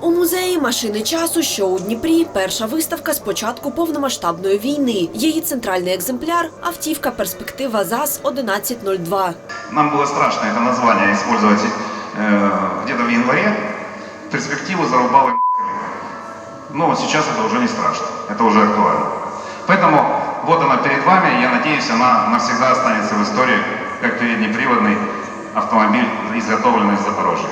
У музеї машини часу, що у Дніпрі, перша виставка з початку повномасштабної війни. Її центральний екземпляр автівка перспектива ЗАЗ 1102. Нам было страшно это название использовать э, где-то в январе. Перспективу зарубал Но сейчас это уже не страшно, это уже актуально. Поэтому вот она перед вами, я надеюсь, она навсегда останется в истории как переднеприводный автомобиль, изготовленный в Запорожье.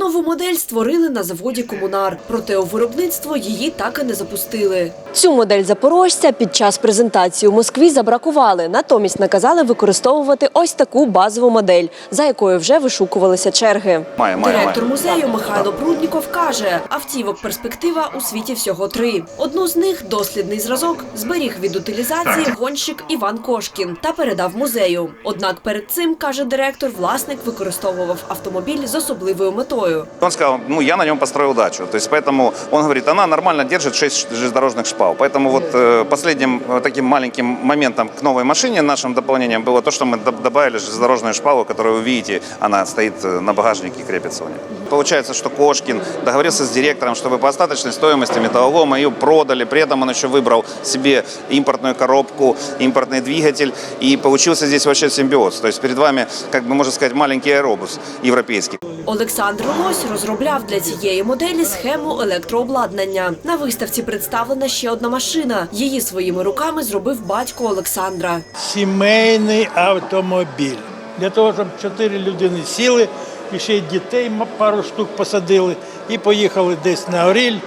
Нову модель створили на заводі Комунар, проте у виробництво її так і не запустили. Цю модель запорожця під час презентації у Москві забракували. Натомість наказали використовувати ось таку базову модель, за якою вже вишукувалися черги. Мая, Директор музею Михайло Прудніков каже, автівок перспектива у світі всього три. Одну з них дослідний зразок зберіг від утилізації гонщик Іван Кошкін та передав музею. Однак перед цим каже директор, власник використовував автомобіль з особливою метою. Он сказал, ну я на нем построил дачу. То есть поэтому он говорит, она нормально держит 6 железнодорожных шпал. Поэтому вот э, последним э, таким маленьким моментом к новой машине нашим дополнением было то, что мы доб- добавили железнодорожную шпалу, которую вы видите, она стоит э, на багажнике и крепится у нее. Получается, что Кошкин договорился с директором, чтобы по остаточной стоимости металлолома ее продали. При этом он еще выбрал себе импортную коробку, импортный двигатель. И получился здесь вообще симбиоз. То есть перед вами, как бы можно сказать, маленький аэробус европейский. Олександр Лось розробляв для цієї моделі схему електрообладнання. На виставці представлена ще одна машина. Її своїми руками зробив батько Олександра. сімейний автомобіль. Для того, щоб чотири людини сіли, і ще й дітей пару штук посадили і поїхали десь на Оріль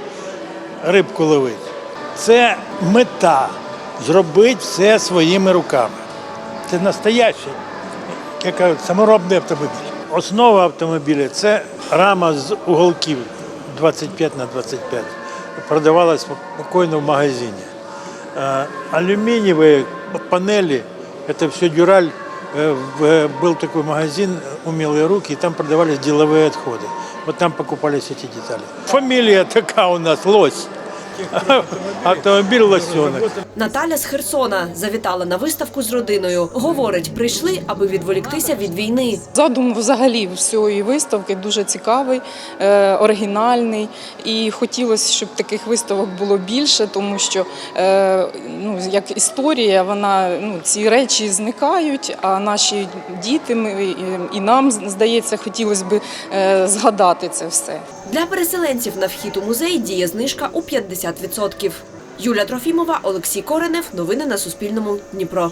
рибку ловити. Це мета зробити все своїми руками. Це настоящий, як кажуть, саморобний автомобіль. Основа автомобіля це рама з уголків 25 на 25. Продавалась спокійно в магазині. Э, алюминиевые панели, это все дюраль. Э, в- э, Был такой магазин «Умелые руки», и там продавались деловые отходы. Вот там покупались эти детали. Фамилия такая у нас Лось. Автомобиль Лосенок. Наталя з Херсона завітала на виставку з родиною. Говорить, прийшли, аби відволіктися від війни. Задум взагалі всієї виставки дуже цікавий, е, оригінальний. І хотілося, щоб таких виставок було більше, тому що е, ну, як історія, вона ну, ці речі зникають, а наші діти ми, і, нам здається, хотілося б е, згадати це все. Для переселенців на вхід у музей діє знижка у 50%. Юля Трофімова, Олексій Коренев. Новини на Суспільному. Дніпро.